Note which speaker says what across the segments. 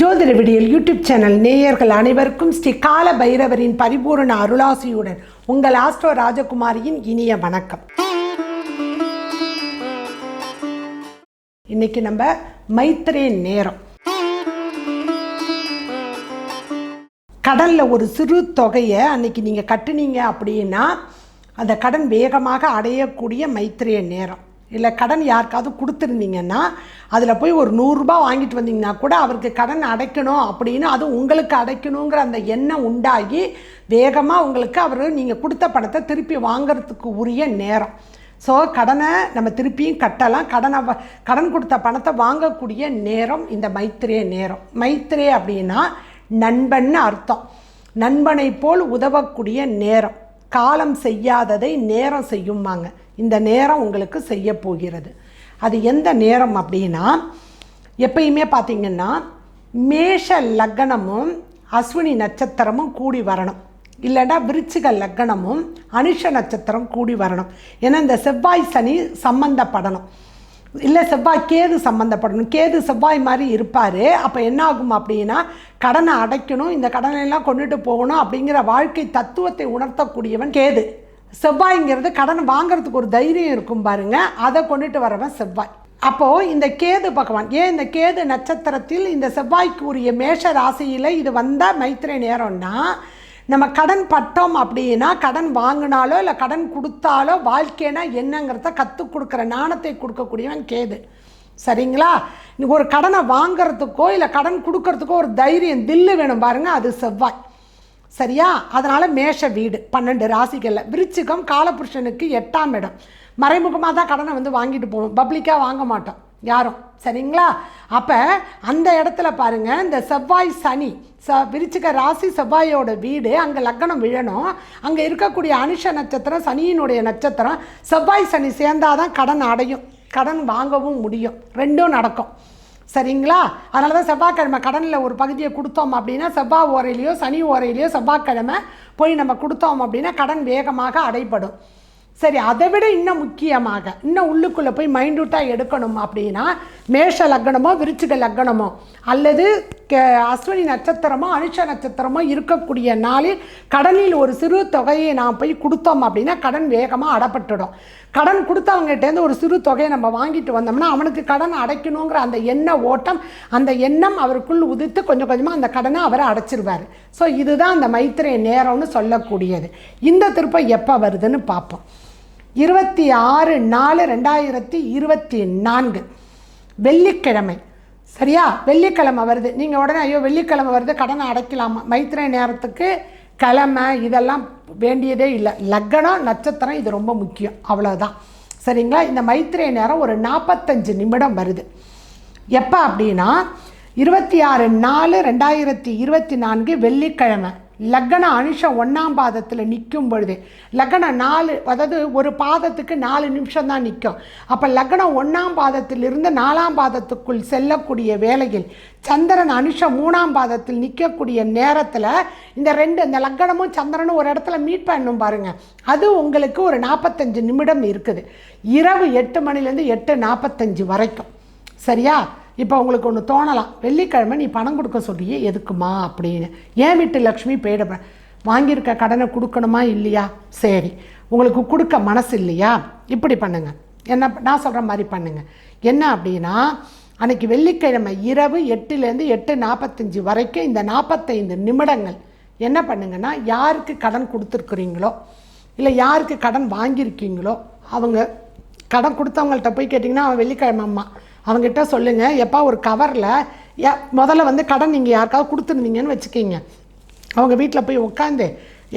Speaker 1: ஜோதிட விடியல் YouTube channel நேயர்கள் அனைவருக்கும் ஸ்ரீ கால பைரவரின் பரிபூரண அருளாசியுடன் உங்கள் ஆஸ்ட்ரோ ராஜகுமாரியின் இனிய வணக்கம். இன்னைக்கு நம்ம மைத்ரே நேரம். கடலில் ஒரு சிறு தொகையை அன்னைக்கு நீங்கள் கட்டுனீங்க அப்படின்னா அந்த கடன் வேகமாக அடையக்கூடிய மைத்திரிய நேரம். இல்லை கடன் யாருக்காவது கொடுத்துருந்தீங்கன்னா அதில் போய் ஒரு நூறுரூபா வாங்கிட்டு வந்தீங்கன்னா கூட அவருக்கு கடன் அடைக்கணும் அப்படின்னு அது உங்களுக்கு அடைக்கணுங்கிற அந்த எண்ணம் உண்டாகி வேகமாக உங்களுக்கு அவர் நீங்கள் கொடுத்த பணத்தை திருப்பி வாங்குறதுக்கு உரிய நேரம். ஸோ கடனை நம்ம திருப்பியும் கட்டலாம். கடனை வ- கடன் கொடுத்த பணத்தை வாங்கக்கூடிய நேரம் இந்த மைத்திரே நேரம். மைத்திரே அப்படின்னா நண்பன்னு அர்த்தம். நண்பனை போல் உதவக்கூடிய நேரம். காலம் செய்யாததை நேரம் செய்யுமாங்க இந்த நேரம் உங்களுக்கு செய்ய போகிறது. அது எந்த நேரம் அப்படின்னா எப்பயுமே பார்த்தீங்கன்னா மேஷ லக்னமும் அஸ்வினி நட்சத்திரமும் கூடி வரணும். இல்லைன்னா விருச்சிக லக்னமும் அனுஷ நட்சத்திரம் கூடி வரணும். ஏன்னா இந்த செவ்வாய் சனி சம்பந்தப்படணும். இல்லை செவ்வாய் கேது சம்மந்தப்படணும் கேது செவ்வாய் மாதிரி இருப்பார். அப்போ என்ன ஆகும் அப்படின்னா கடனை அடைக்கணும். இந்த கடனை எல்லாம் கொண்டுட்டு போகணும் அப்படிங்கிற வாழ்க்கை தத்துவத்தை உணர்த்தக்கூடியவன் கேது. செவ்வாய்ங்கிறது கடன் வாங்குறதுக்கு ஒரு தைரியம் இருக்கும் பாருங்க. அதை கொண்டுட்டு வரவன் செவ்வாய். அப்போது இந்த கேது பகவான் ஏன் இந்த கேது நட்சத்திரத்தில் இந்த செவ்வாய்க்கு உரிய மேஷ ராசியில் இது வந்தால் மைத்திரை நேரம்னா நம்ம கடன் பட்டோம் அப்படின்னா கடன் வாங்கினாலோ இல்லை கடன் கொடுத்தாலோ வாழ்க்கைனா என்னங்கிறத கற்றுக் கொடுக்குற நாணத்தை கொடுக்கக்கூடியவன் கேது. சரிங்களா? ஒரு கடனை வாங்குறதுக்கோ இல்லை கடன் கொடுக்கறதுக்கோ ஒரு தைரியம் தில்லு வேணும் பாருங்க அது செவ்வாய். சரியா? அதனால் மேஷ வீடு பன்னெண்டு ராசிகளில். விருச்சிகம் காலபுருஷனுக்கு எட்டாம் இடம். மறைமுகமாக தான் கடனை வந்து வாங்கிட்டு போவோம். பப்ளிக்காக வாங்க மாட்டோம். யாரும். சரிங்களா? அப்போ அந்த இடத்துல பாருங்கள் இந்த செவ்வாய் சனி ச விரிச்சிக்க ராசி செவ்வாயோட வீடு அங்கே லக்னம் விழணும். அங்கே இருக்கக்கூடிய அனுஷ நட்சத்திரம் சனியினுடைய நட்சத்திரம் செவ்வாய் சனி சேர்ந்தாதான் கடன் அடையும். கடன் வாங்கவும் முடியும். ரெண்டும் நடக்கும். சரிங்களா? அதனால தான் செவ்வாய்க்கிழமை கடனில் ஒரு பகுதியை கொடுத்தோம் அப்படின்னா செவ்வாய் ஓரையிலையோ சனி ஓரையிலையோ செவ்வாய்க்கிழமை போய் நம்ம கொடுத்தோம் அப்படின்னா கடன் வேகமாக அடைபடும். சரி அதை விட இன்னும் முக்கியமாக இன்னும் உள்ளுக்குள்ளே போய் மைண்டூட்டாக எடுக்கணும் அப்படின்னா மேஷ லக்னமோ விருச்சிக லக்னமோ அல்லது கே- அஸ்வினி நட்சத்திரமோ அனுஷ நட்சத்திரமோ இருக்கக்கூடிய நாளில் கடனில் ஒரு சிறு தொகையை நாம் போய் கொடுத்தோம் அப்படின்னா கடன் வேகமாக அடப்பட்டுடும். கடன் கொடுத்தவங்ககிட்டேருந்து ஒரு சிறு தொகையை நம்ம வாங்கிட்டு வந்தோம்னா அவனுக்கு கடன் அடைக்கணுங்கிற அந்த எண்ண ஓட்டம் அந்த எண்ணம் அவருக்குள் உதித்து கொஞ்சம் கொஞ்சமாக அந்த கடனை அவரை அடைச்சிருவார். ஸோ இதுதான் அந்த மைத்திரை நேரம்னு சொல்லக்கூடியது. இந்த திருப்பம் எப்போ வருதுன்னு பார்ப்போம். இருபத்தி ஆறு நாலு ரெண்டாயிரத்தி இருபத்தி நான்கு. வெள்ளிக்கிழமை. சரியா? வெள்ளிக்கிழமை வருது. நீங்கள் உடனே ஐயோ வெள்ளிக்கிழமை வருது கடனை அடைக்கலாமா? மைத்திரை நேரத்துக்கு கிழமை இதெல்லாம் வேண்டியதே இல்லை. லக்னம் நட்சத்திரம் இது ரொம்ப முக்கியம். அவ்வளோதான் சரிங்களா? இந்த மைத்திரை நேரம் ஒரு நாற்பத்தஞ்சு நிமிடம் வருது. எப்போ அப்படின்னா இருபத்தி ஆறு நாலு ரெண்டாயிரத்தி இருபத்தி நான்கு வெள்ளிக்கிழமை. லக்ன அனுஷம் ஒன்றாம் பாதத்தில் நிற்கும் பொழுது லக்னம் நாலு அதாவது ஒரு பாதத்துக்கு நாலு நிமிஷம் தான் நிற்கும் அப்போ லக்னம் ஒன்றாம் பாதத்திலிருந்து நாலாம் பாதத்துக்குள் செல்லக்கூடிய வேளையில் சந்திரன் அனுஷம் மூணாம் பாதத்தில் நிற்கக்கூடிய நேரத்தில் இந்த ரெண்டு இந்த லக்னமும் சந்திரனும் ஒரு இடத்துல மீட் பண்ணணும் பாருங்கள் அது உங்களுக்கு ஒரு நாற்பத்தஞ்சு நிமிடம் இருக்குது. இரவு எட்டு மணிலேருந்து எட்டு நாற்பத்தஞ்சு வரைக்கும். சரியா? இப்போ உங்களுக்கு ஒன்று தோணலாம். வெள்ளிக்கிழமை நீ பணம் கொடுக்க சொல்லியே எதுக்குமா? அப்படின்னு. ஏன் வீட்டு லக்ஷ்மி போயிட வாங்கியிருக்க கடனை கொடுக்கணுமா இல்லையா? சரி. உங்களுக்கு கொடுக்க மனசு இல்லையா? இப்படி பண்ணுங்கள் என்ன நான் சொல்கிற மாதிரி பண்ணுங்கள் என்ன அப்படின்னா அன்னைக்கு வெள்ளிக்கிழமை இரவு எட்டுலேருந்து எட்டு நாற்பத்தஞ்சு வரைக்கும் இந்த நாற்பத்தைந்து நிமிடங்கள் என்ன பண்ணுங்கன்னா யாருக்கு கடன் கொடுத்துருக்குறீங்களோ இல்லை யாருக்கு கடன் வாங்கியிருக்கீங்களோ அவங்க கடன் கொடுத்தவங்கள்ட்ட போய் கேட்டிங்கன்னா அவன் வெள்ளிக்கிழமை அம்மா அவங்ககிட்ட சொல்லுங்கள் எப்பா ஒரு கவரில் முதல்ல வந்து கடன் நீங்கள் யாருக்காவது கொடுத்துருந்தீங்கன்னு வச்சுக்கிங்க. அவங்க வீட்டில் போய் உட்காந்து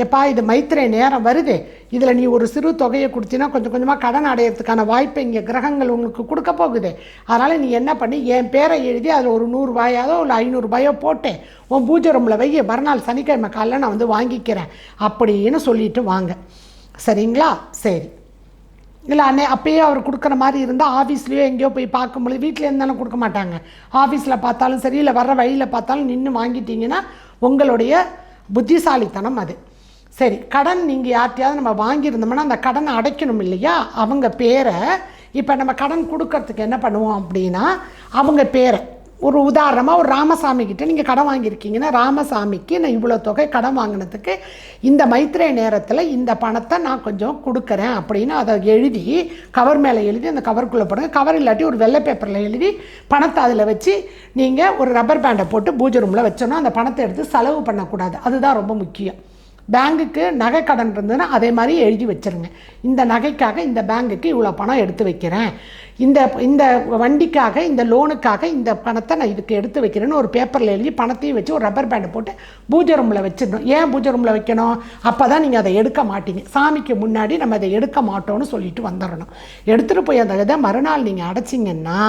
Speaker 1: எப்பா இது மைத்திரை நேரம் வருது. இதில் நீ ஒரு சிறு தொகையை கொடுத்தீங்கன்னா கொஞ்சம் கொஞ்சமாக கடன் அடையிறதுக்கான வாய்ப்பை இங்கே கிரகங்கள் உங்களுக்கு கொடுக்க போகுது. அதனால் நீ என்ன பண்ணி? என் பேரை எழுதி அதில் ஒரு நூறுரூபாயாவோ இல்லை ஐநூறுரூபாயோ போட்டு உன் பூஜை ரூமில் வையை மறுநாள் சனிக்கிழமை காலைல நான் வந்து வாங்கிக்கிறேன். அப்படின்னு சொல்லிட்டு வாங்க. சரிங்களா? சரி. இல்லை அண்ணே அப்பயே அவர் கொடுக்குற மாதிரி இருந்தால் ஆஃபீஸ்லேயோ எங்கேயோ போய் பார்க்கும்பொழுது வீட்டில் இருந்தாலும் கொடுக்க மாட்டாங்க. ஆஃபீஸில் பார்த்தாலும் சரி இல்லை வர்ற வழியில் பார்த்தாலும் நின்று வாங்கிட்டீங்கன்னா உங்களுடைய புத்திசாலித்தனம் அது. சரி கடன் நீங்கள் யார்ட்டையாவது நம்ம வாங்கியிருந்தோம்னா அந்த கடனை அடைக்கணும் இல்லையா? அவங்க பேரை இப்போ நம்ம கடன் கொடுக்கறதுக்கு என்ன பண்ணுவோம் அப்படின்னா அவங்க பேரை ஒரு உதாரணமாக ஒரு ராமசாமி கிட்டே நீங்கள் கடன் வாங்கியிருக்கீங்கன்னா ராமசாமிக்கு நான் இவ்வளோ தொகை கடன் வாங்கினதுக்கு இந்த மைத்திரை நேரத்தில் இந்த பணத்தை நான் கொஞ்சம் கொடுக்குறேன் அப்படின்னு அதை எழுதி கவர் மேலே எழுதி அந்த கவருக்குள்ளே போடுங்க. கவர் இல்லாட்டி ஒரு வெள்ளை பேப்பரில் எழுதி பணத்தை அதில் வச்சு நீங்கள் ஒரு ரப்பர் பேண்டை போட்டு பூஜை ரூமில் வச்சோன்னா அந்த பணத்தை எடுத்து செலவு பண்ணக்கூடாது. அதுதான் ரொம்ப முக்கியம். பேங்குக்கு நகை கடன் இருந்ததுன்னா அதே மாதிரி எழுதி வச்சுருங்க. இந்த நகைக்காக இந்த பேங்குக்கு இவ்வளோ பணம் எடுத்து வைக்கிறேன். இந்த இந்த வண்டிக்காக இந்த லோனுக்காக இந்த பணத்தை நான் இதுக்கு எடுத்து வைக்கிறேன்னு ஒரு பேப்பரில் எழுதி பணத்தையும் வச்சு ஒரு ரப்பர் பேண்டை போட்டு பூஜை ரூமில் வச்சிடணும். ஏன் பூஜை ரூமில் வைக்கணும்? அப்போ தான் நீங்கள் அதை எடுக்க மாட்டீங்க. சாமிக்கு முன்னாடி நம்ம அதை எடுக்க மாட்டோம்னு சொல்லிட்டு வந்துடணும். எடுத்துகிட்டு போய் அந்த இதை மறுநாள் நீங்கள் அடைச்சிங்கன்னா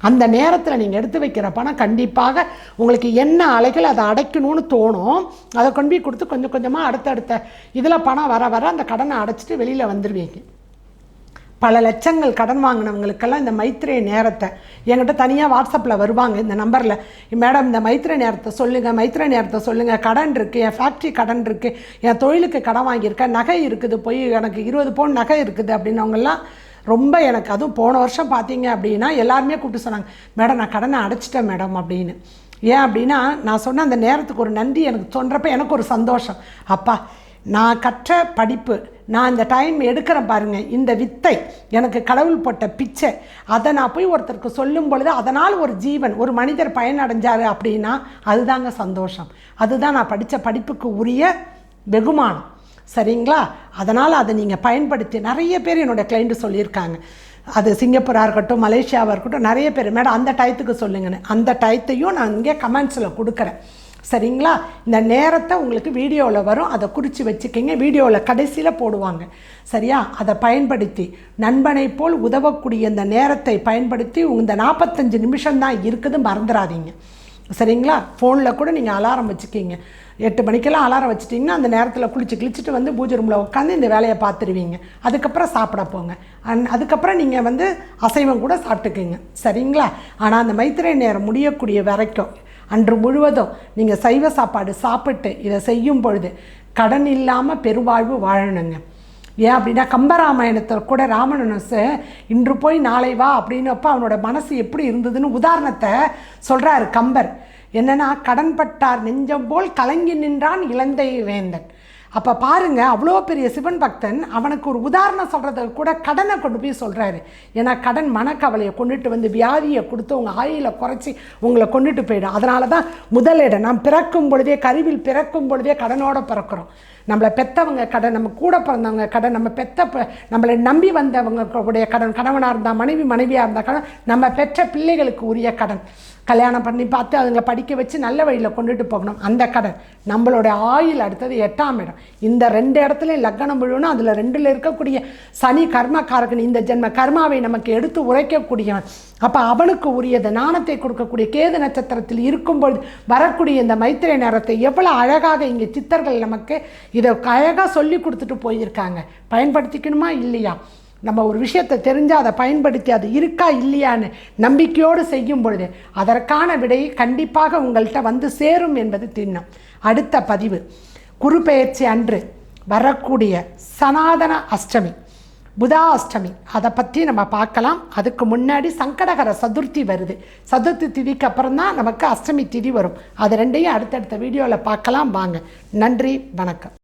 Speaker 1: அந்த நேரத்தில் நீங்கள் எடுத்து வைக்கிற பணம் கண்டிப்பாக உங்களுக்கு என்ன அலைகள் அதை அடைக்கணும்னு தோணும். அதை கொண்டு போய் கொடுத்து கொஞ்சம் கொஞ்சமாக அடுத்தடுத்த இதில் பணம் வர வர அந்த கடனை அடைச்சிட்டு வெளியில் வந்துடுவீங்க பல லட்சங்கள் கடன் வாங்கினவங்களுக்கெல்லாம் இந்த மைத்திரை நேரத்தை என்கிட்ட தனியாக வாட்ஸ்அப்பில் வருவாங்க. இந்த நம்பரில் மேடம் இந்த மைத்திரை நேரத்தை சொல்லுங்கள் மைத்திரை நேரத்தை சொல்லுங்கள் கடன் இருக்குது என் ஃபேக்ட்ரி கடன் இருக்குது என் தொழிலுக்கு கடன் வாங்கியிருக்கேன் நகை இருக்குது போய் எனக்கு இருபது பவுன் நகை இருக்குது அப்படின்னவங்கெல்லாம் ரொம்ப எனக்கு அதுவும் போன வருஷம் பார்த்தீங்க அப்படின்னா எல்லாருமே கூப்பிட்டு சொன்னாங்க மேடம் நான் கடனை அடைச்சிட்டேன் மேடம் அப்படின்னு. ஏன் அப்படின்னா நான் சொன்ன அந்த நேரத்துக்கு ஒரு நன்றி எனக்கு சொல்கிறப்ப எனக்கு ஒரு சந்தோஷம். அப்பா நான் கற்ற படிப்பு நான் இந்த டைம் எடுக்கிறேன் பாருங்கள் இந்த வித்தை எனக்கு கடவுள் போட்ட பிச்சை அதை நான் போய் ஒருத்தருக்கு சொல்லும் பொழுது அதனால் ஒரு ஜீவன் ஒரு மனிதர் பயனடைஞ்சார் அப்படின்னா அதுதாங்க சந்தோஷம். அதுதான் நான் படித்த படிப்புக்கு உரிய வெகுமானம். சரிங்களா? அதனால் அதை நீங்கள் பயன்படுத்தி நிறைய பேர் என்னோடய கிளைண்ட்டு சொல்லியிருக்காங்க. அது சிங்கப்பூராக இருக்கட்டும் மலேசியாவாக இருக்கட்டும் நிறைய பேர். மேடம் அந்த டயத்துக்கு சொல்லுங்கன்னு. அந்த டயத்தையும் நான் இங்கே கமெண்ட்ஸில் கொடுக்குறேன். சரிங்களா? இந்த நேரத்தை உங்களுக்கு வீடியோவில் வரும். அதை குறித்து வச்சுக்கிங்க. வீடியோவில் கடைசியில் போடுவாங்க. சரியா? அதை பயன்படுத்தி நண்பனை போல் உதவக்கூடிய இந்த நேரத்தை பயன்படுத்தி இந்த நாற்பத்தஞ்சு நிமிஷம்தான் இருக்குது மறந்துடாதீங்க. சரிங்களா? ஃபோனில் கூட நீங்கள் அலாரம் வச்சுக்கிங்க. எட்டு மணிக்கெல்லாம் அலாரம் வச்சுட்டிங்கன்னா அந்த நேரத்தில் குளிச்சு கிழிச்சிட்டு வந்து பூஜை ரூமில் உட்காந்து இந்த வேலையை பார்த்துருவீங்க. அதுக்கப்புறம் சாப்பிட போங்க. அந் அதுக்கப்புறம் நீங்கள் வந்து அசைவம் கூட சாப்பிட்டுக்குங்க. சரிங்களா? ஆனால் அந்த மைத்திரை நேரம் முடியக்கூடிய வரைக்கும் அன்று முழுவதும் நீங்கள் சைவ சாப்பாடு சாப்பிட்டு இதை செய்யும் பொழுது கடன் இல்லாமல் பெருவாழ்வு வாழணுங்க. ஏன் அப்படின்னா கம்பராமாயணத்தில் கூட ராமனசு இன்று போய் நாளை வா அப்படின்னப்ப அவனோட மனசு எப்படி இருந்ததுன்னு உதாரணத்தை சொல்கிறாரு கம்பர். என்னன்னா கடன்பட்டார் நெஞ்சம் போல் கலங்கி நின்றான் இலந்தை வேந்தன். அப்போ பாருங்க அவ்வளோ பெரிய சிவன் பக்தன் அவனுக்கு ஒரு உதாரணம் சொல்கிறதுக்கு கூட கடனை கொண்டு போய் சொல்கிறாரு ஏன்னா கடன் மனக்கவலையை கொண்டுட்டு வந்து வியாதியை கொடுத்து உங்கள் ஆயில குறைச்சி உங்களை கொண்டுட்டு போயிடும். அதனால தான் முதலிடம் நாம் பிறக்கும் பொழுதே கருவில் பிறக்கும் பொழுதே கடனோட பிறக்கிறோம். நம்மளை பெற்றவங்க கடன் நம்ம கூட பிறந்தவங்க கடன் நம்ம பெத்த நம்மளை நம்பி வந்தவங்க உடைய கடன் கணவனாக இருந்தால் மனைவி மனைவியாக இருந்தால் கடன் நம்ம பெற்ற பிள்ளைகளுக்கு உரிய கடன். கல்யாணம் பண்ணி பார்த்து அதுங்களை படிக்க வச்சு நல்ல வழியில் கொண்டுட்டு போகணும். அந்த கடன் நம்மளோட ஆயுள் அடுத்தது எட்டாம் இடம். இந்த ரெண்டு இடத்துலையும் லக்னம் விழுவணும் அதில் ரெண்டில் இருக்கக்கூடிய சனி கர்மக்காரகன் இந்த ஜென்ம கர்மாவை நமக்கு எடுத்து உரைக்கக்கூடியவன். அப்போ அவனுக்கு உரியது நாணத்தை கொடுக்கக்கூடிய கேது நட்சத்திரத்தில் இருக்கும்பொழுது வரக்கூடிய இந்த மைத்திரை நேரத்தை எவ்வளோ அழகாக இங்கே சித்தர்கள் நமக்கு இதை அழகாக சொல்லி கொடுத்துட்டு போயிருக்காங்க. பயன்படுத்திக்கணுமா? இல்லையா? நம்ம ஒரு விஷயத்தை தெரிஞ்சால் அதை பயன்படுத்தி அது இருக்கா இல்லையான்னு நம்பிக்கையோடு செய்யும் பொழுது அதற்கான விடை கண்டிப்பாக உங்கள்கிட்ட வந்து சேரும் என்பது திண்ணம். அடுத்த பதிவு. குரு பெயர்ச்சி அன்று வரக்கூடிய சனாதன அஷ்டமி புதா அஷ்டமி. அதை பற்றி நம்ம பார்க்கலாம். அதுக்கு முன்னாடி சங்கடகர சதுர்த்தி வருது. சதுர்த்தி திதிக்கு அப்புறம் தான் நமக்கு அஷ்டமி திதி வரும். அது ரெண்டையும் அடுத்தடுத்த வீடியோவில் பார்க்கலாம். வாங்க. நன்றி வணக்கம்.